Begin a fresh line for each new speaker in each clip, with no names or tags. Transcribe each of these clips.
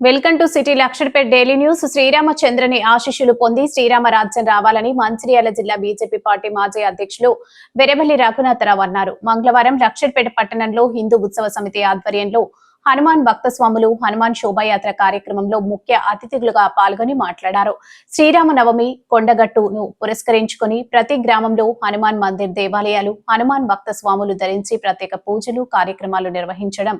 Welcome to city Laksharpet daily news. శ్రీరామచంద్రని ఆశీస్సులు పొంది శ్రీరామ రాజ్యం రావాలని మంచిర్యాల జిల్లా బీజేపీ పార్టీ మాజీ అధ్యక్షులు వెరవల్లి రఘునాథరావు అన్నారు. మంగళవారం లక్షర్పేట పట్టణంలో హిందూ ఉత్సవ సమితి ఆధ్వర్యంలో హనుమాన్ భక్త స్వాములు హనుమాన్ శోభాయాత్ర కార్యక్రమంలో ముఖ్య అతిథులుగా పాల్గొని మాట్లాడారు. శ్రీరామ నవమి కొండగట్టును పురస్కరించుకొని ప్రతి గ్రామంలో హనుమాన్ మందిర్ దేవాలయాలు హనుమాన్ భక్త స్వాములు ధరించి ప్రత్యేక పూజలు కార్యక్రమాలు నిర్వహించడం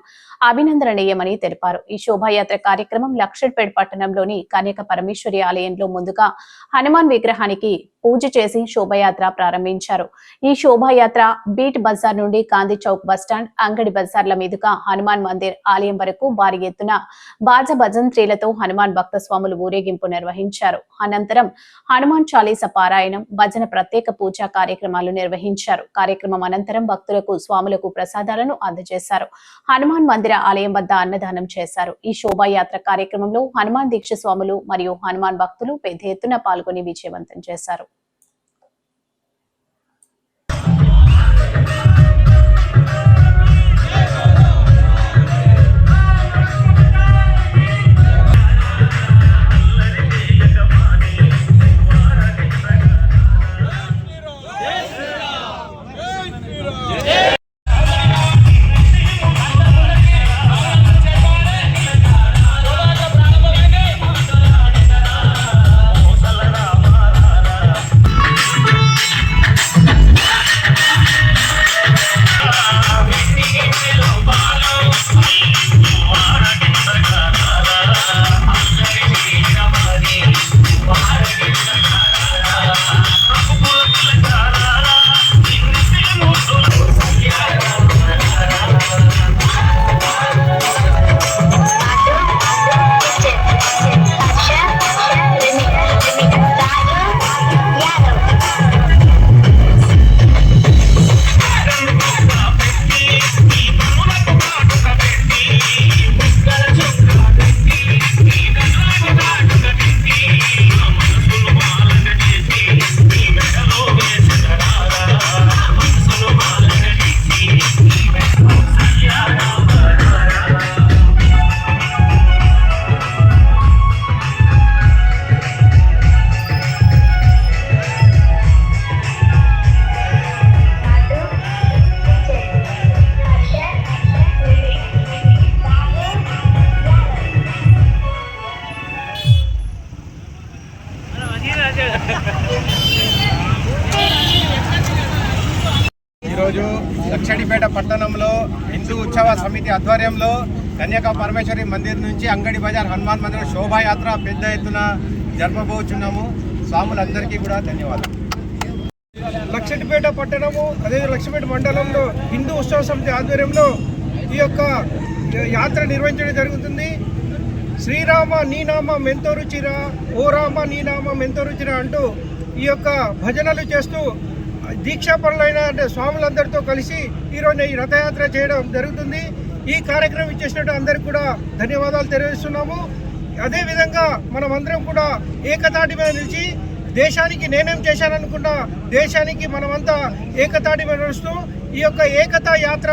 అభినందనీయమని తెలిపారు. ఈ శోభాయాత్ర కార్యక్రమం లక్షడ్పేట్ పట్టణంలోని కన్యక పరమేశ్వరి ఆలయంలో ముందుగా హనుమాన్ విగ్రహానికి పూజ చేసి శోభాయాత్ర ప్రారంభించారు. ఈ శోభాయాత్ర బీట్ బజార్ నుండి గాంధీ చౌక్ బస్టాండ్ అంగడి బజార్ల మీదుగా హనుమాన్ మందిర్ ఆలయం వరకు భారీ ఎత్తున బాజ భజంత్రీలతో హనుమాన్ భక్త స్వాములు ఊరేగింపు నిర్వహించారు. అనంతరం హనుమాన్ చాలీస పారాయణం భజన ప్రత్యేక పూజా కార్యక్రమాలు నిర్వహించారు. కార్యక్రమం అనంతరం భక్తులకు స్వాములకు ప్రసాదాలను అందజేశారు. హనుమాన్ మందిర ఆలయం వద్ద అన్నదానం చేశారు. ఈ శోభాయాత్ర కార్యక్రమంలో హనుమాన్ దీక్ష స్వాములు మరియు హనుమాన్ భక్తులు పెద్ద ఎత్తున పాల్గొని విజయవంతం చేశారు.
ఈరోజు లక్షడిపేట పట్టణంలో హిందూ ఉత్సవ సమితి ఆధ్వర్యంలో కన్యాక పరమేశ్వరి మందిర్ నుంచి అంగడి బజార్ హనుమాన్ మందిర్ శోభాయాత్ర పెద్ద ఎత్తున జరపబోచున్నాము. స్వాములందరికీ కూడా ధన్యవాదాలు.
లక్షటిపేట పట్టణము అదే లక్ష్మీపేట మండలంలో హిందూ ఉత్సవ సమితి ఆధ్వర్యంలో ఈ యొక్క యాత్ర నిర్వహించడం జరుగుతుంది. శ్రీరామ నీ నామం ఎంతో రుచిరా ఓ రామ నీ నామం ఎంతో రుచిరా అంటూ ఈ యొక్క భజనలు చేస్తూ దీక్షాపరులైన పనులైన స్వాములందరితో కలిసి ఈరోజు ఈ రథయాత్ర చేయడం జరుగుతుంది. ఈ కార్యక్రమం ఇచ్చేసినట్టు అందరికి కూడా ధన్యవాదాలు తెలియజేస్తున్నాము. అదేవిధంగా మనమందరం కూడా ఏకతాటి మీద నిలిచి దేశానికి నేనేం చేశాననుకున్నా దేశానికి మనమంతా ఏకతాటి మీద నడుస్తూ ఈ యొక్క ఏకతా యాత్ర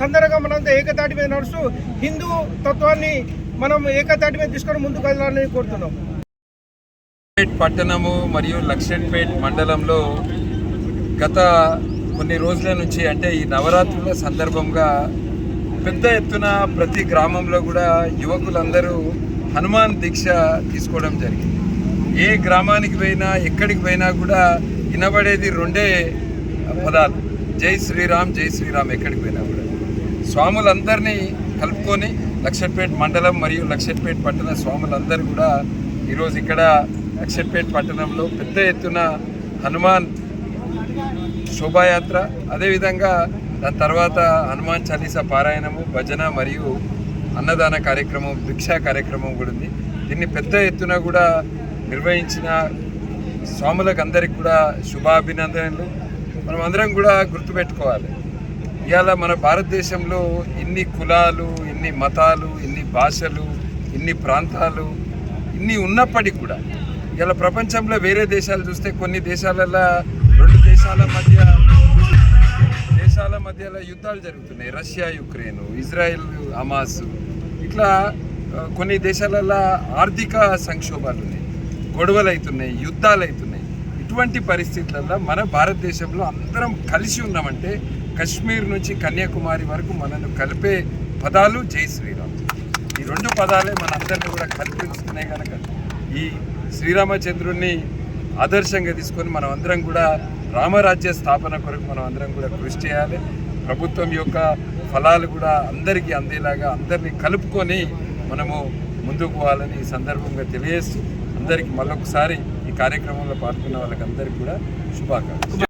సందర్భంగా మనంతా ఏకతాటి మీద నడుస్తూ హిందూ తత్వాన్ని మనం ఏకతాటి మీద తీసుకొని ముందుకు వెళ్ళాలని కోరుతున్నాం.
పట్టణము మరియు లక్ష్మణ్పేట్ మండలంలో గత కొన్ని రోజుల నుంచి అంటే ఈ నవరాత్రుల సందర్భంగా పెద్ద ఎత్తున ప్రతి గ్రామంలో కూడా యువకులందరూ హనుమాన్ దీక్ష తీసుకోవడం జరిగింది. ఏ గ్రామానికి పోయినా ఎక్కడికి పోయినా కూడా వినబడేది రెండే పదాలు. జై శ్రీరామ్ జై శ్రీరామ్ ఎక్కడికి పోయినా కూడా. స్వాములందరినీ కలుపుకొని లక్షట్పేట్ మండలం మరియు లక్షట్పేట్ పట్టణ స్వాములందరూ కూడా ఈరోజు ఇక్కడ లక్షట్పేట్ పట్టణంలో పెద్ద ఎత్తున హనుమాన్ శోభాయాత్ర అదేవిధంగా దాని తర్వాత హనుమాన్ చాలీసా పారాయణము భజన మరియు అన్నదాన కార్యక్రమం భిక్షా కార్యక్రమం కూడా ఉంది. దీన్ని పెద్ద ఎత్తున కూడా నిర్వహించిన స్వాములకు అందరికి కూడా శుభాభినందనలు. మనం అందరం కూడా గుర్తుపెట్టుకోవాలి. ఇవాళ మన భారతదేశంలో ఇన్ని కులాలు ఇన్ని మతాలు ఇన్ని భాషలు ఇన్ని ప్రాంతాలు ఇన్ని ఉన్నప్పటికీ కూడా ఇలా ప్రపంచంలో వేరే దేశాలు చూస్తే కొన్ని దేశాలలో రెండు దేశాల మధ్య దేశాల మధ్యలో యుద్ధాలు జరుగుతున్నాయి. రష్యా యుక్రెయిన్ ఇజ్రాయెల్ హమాస్ ఇట్లా కొన్ని దేశాలలో ఆర్థిక సంక్షోభాలు ఉన్నాయి గొడవలు అవుతున్నాయి యుద్ధాలు అవుతున్నాయి. ఇటువంటి పరిస్థితులలో మన భారతదేశంలో అందరం కలిసి ఉన్నామంటే కశ్మీర్ నుంచి కన్యాకుమారి వరకు మనను కలిపే పదాలు జై శ్రీరామ్. ఈ రెండు పదాలే మనందరినీ కూడా కల్పిస్తున్నాయి కనుక ఈ శ్రీరామచంద్రుణ్ణి ఆదర్శంగా తీసుకొని మనం అందరం కూడా రామరాజ్య స్థాపన కొరకు మనం అందరం కూడా కృషి చేయాలి. ప్రభుత్వం యొక్క ఫలాలు కూడా అందరికీ అందేలాగా అందరినీ కలుపుకొని మనము ముందుకు పోవాలని ఈ సందర్భంగా తెలియజేస్తూ అందరికీ మరొకసారి ఈ కార్యక్రమంలో పాల్గొన్న వాళ్ళకి అందరికీ కూడా శుభాకాంక్షలు.